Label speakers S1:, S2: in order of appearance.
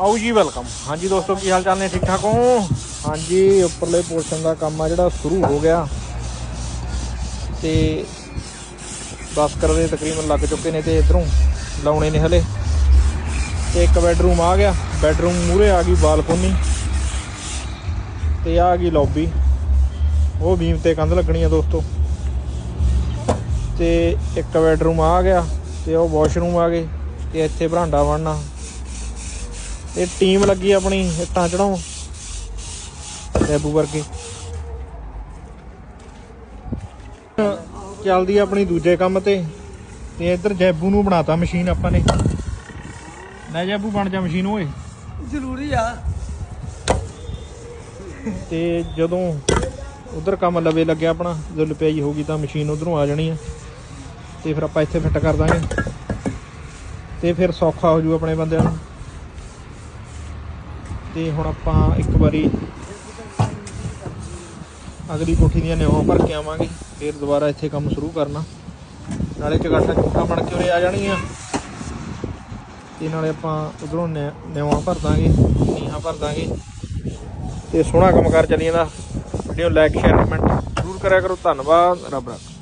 S1: ਆਓ ਜੀ ਵੈਲਕਮ ਹਾਂਜੀ ਦੋਸਤੋ, ਕੀ ਹਾਲ ਚਾਲ ਨੇ? ਠੀਕ ਠਾਕ ਹੋ? ਹਾਂਜੀ, ਉੱਪਰਲੇ ਪੋਰਸ਼ਨ ਦਾ ਕੰਮ ਆ ਜਿਹੜਾ, ਸ਼ੁਰੂ ਹੋ ਗਿਆ। ਤੇ ਬਸ ਕਰਦੇ ਤਕਰੀਬਨ ਲੱਗ ਚੁੱਕੇ ਨੇ ਤੇ ਇਧਰੋਂ ਲਾਉਣੇ ਨੇ ਹਲੇ। ਤੇ ਇੱਕ ਬੈਡਰੂਮ ਆ ਗਿਆ। ਬੈਡਰੂਮ ਮੂਰੇ ਆ ਗਈ ਬਾਲਕੋਨੀ। ਤੇ ਆ ਗਈ ਲੌਬੀ ਉਹ ਬੀਮ ਤੇ ਕੰਧ ਲੱਗਣੀ ਆ ਦੋਸਤੋ। ਤੇ ਇੱਕ ਬੈਡਰੂਮ ਆ ਗਿਆ ਤੇ ਉਹ ਵਾਸ਼ਰੂਮ ਆ ਗਏ ਤੇ ਇੱਥੇ ਬਰਾਂਡਾ ਬਣਨਾ ਇਹ ਟੀਮ ਲੱਗੀ ਆਪਣੀ ਇੱਟਾਂ ਚੜਾਉਣ। ਰੈਬੂ ਵਰਗੇ। ਚੱਲਦੀ ਆਪਣੀ ਦੂਜੇ ਕੰਮ ਤੇ। ਤੇ ਇੱਧਰ ਜੈਬੂ ਨੂੰ ਬਣਾਤਾ ਮਸ਼ੀਨ ਆਪਾਂ ਨੇ। ਲੈ ਜੈਬੂ ਬਣ ਜਾ ਮਸ਼ੀਨ ਓਏ।
S2: ਜ਼ਰੂਰੀ ਆ।
S1: ਤੇ ਜਦੋਂ ਉਧਰ ਕੰਮ ਲਵੇ ਲੱਗਿਆ ਆਪਣਾ ਜਦੋਂ ਲਪਾਈ ਹੋਗੀ ਤਾਂ ਮਸ਼ੀਨ ਉਧਰੋਂ ਆ ਜਾਣੀ ਆ। ਤੇ ਫਿਰ ਆਪਾਂ ਇੱਥੇ ਫਿੱਟ ਕਰ ਦਾਂਗੇ। ਤੇ ਫਿਰ ਸੌਖਾ ਹੋ ਜੂ ਆਪਣੇ ਬੰਦਿਆਂ ਨੂੰ। ਤੇ ਹੁਣ ਆਪਾਂ ਇੱਕ ਵਾਰੀ ਅਗਲੀ ਕੋਠੀ ਦੀਆਂ ਨਿਵਾਂ ਭਰ ਕੇ ਆਵਾਂਗੇ, ਫਿਰ ਦੁਬਾਰਾ ਇੱਥੇ ਕੰਮ ਸ਼ੁਰੂ ਕਰਨਾ। ਨਾਲੇ ਚਗਾਟਾ ਚੁੱਕਾ ਬਣ ਕੇ ਉਰੇ ਆ ਜਾਣਗੀਆਂ ਤੇ ਨਾਲੇ ਆਪਾਂ ਉਧਰੋਂ ਨਿਵਾਂ ਭਰ ਦਾਂਗੇ, ਨੀਹਾਂ ਭਰ ਦਾਂਗੇ। ਤੇ ਸੋਹਣਾ ਕੰਮ ਕਰ ਚੱਲੀ ਜਾਂਦਾ। ਵੀਡੀਓ ਲਾਈਕ ਸ਼ੇਅਰ ਕਮੈਂਟ ਜ਼ਰੂਰ ਕਰਿਆ ਕਰੋ। ਧੰਨਵਾਦ, ਰੱਬ ਰੱਖ।